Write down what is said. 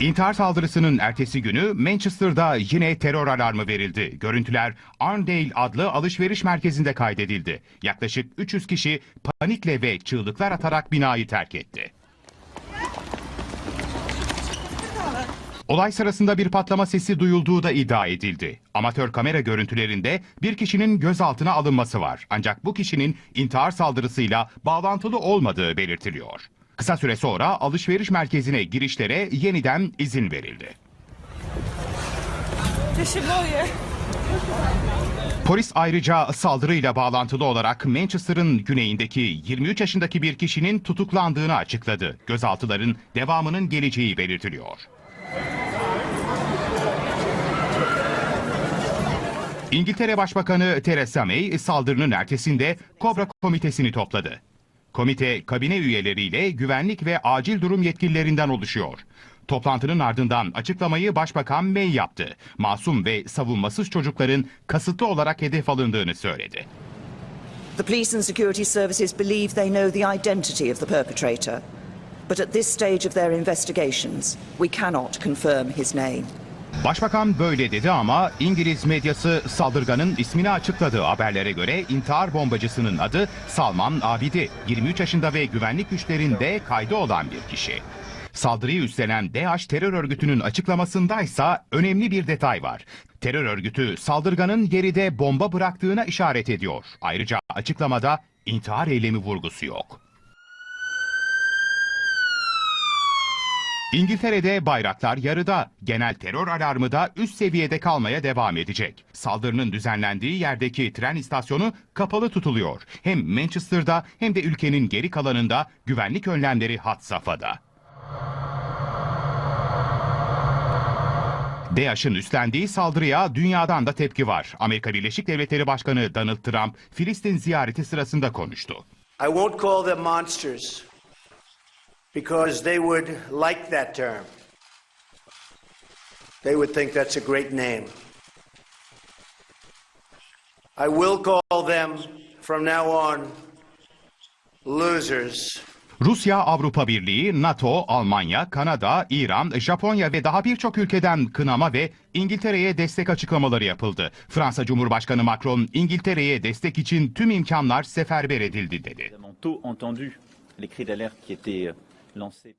İntihar saldırısının ertesi günü Manchester'da yine terör alarmı verildi. Görüntüler Arndale adlı alışveriş merkezinde kaydedildi. Yaklaşık 300 kişi panikle ve çığlıklar atarak binayı terk etti. Olay sırasında bir patlama sesi duyulduğu da iddia edildi. Amatör kamera görüntülerinde bir kişinin gözaltına alınması var. Ancak bu kişinin intihar saldırısıyla bağlantılı olmadığı belirtiliyor. Kısa süre sonra alışveriş merkezine girişlere yeniden izin verildi. Polis ayrıca saldırıyla bağlantılı olarak Manchester'ın güneyindeki 23 yaşındaki bir kişinin tutuklandığını açıkladı. Gözaltıların devamının geleceği belirtiliyor. İngiltere Başbakanı Theresa May saldırının ertesinde Kobra Komitesini topladı. Komite kabine üyeleriyle güvenlik ve acil durum yetkililerinden oluşuyor. Toplantının ardından açıklamayı Başbakan May yaptı. Masum ve savunmasız çocukların kasıtlı olarak hedef alındığını söyledi. The police and security services believe they know the identity of the perpetrator. But at this stage of their investigations, we cannot confirm his name. Başbakan böyle dedi ama İngiliz medyası saldırganın ismini açıkladı. Haberlere göre intihar bombacısının adı Salman Abidi. 23 yaşında ve güvenlik güçlerinde kaydı olan bir kişi. Saldırıyı üstlenen DAEŞ terör örgütünün açıklamasındaysa önemli bir detay var. Terör örgütü saldırganın geride bomba bıraktığına işaret ediyor. Ayrıca açıklamada intihar eylemi vurgusu yok. İngiltere'de bayraklar yarıda. Genel terör alarmı da üst seviyede kalmaya devam edecek. Saldırının düzenlendiği yerdeki tren istasyonu kapalı tutuluyor. Hem Manchester'da hem de ülkenin geri kalanında güvenlik önlemleri had safhada. DAEŞ'ın üstlendiği saldırıya dünyadan da tepki var. Amerika Birleşik Devletleri Başkanı Donald Trump, Filistin ziyareti sırasında konuştu. I won't call them monsters because they would like that term. They would think that's a great name. I will call them from now on losers. Rusya, Avrupa Birliği, NATO, Almanya, Kanada, İran, Japonya ve daha birçok ülkeden kınama ve İngiltere'ye destek açıklamaları yapıldı. Fransa Cumhurbaşkanı Macron, İngiltere'ye destek için tüm imkanlar seferber edildi dedi. lancée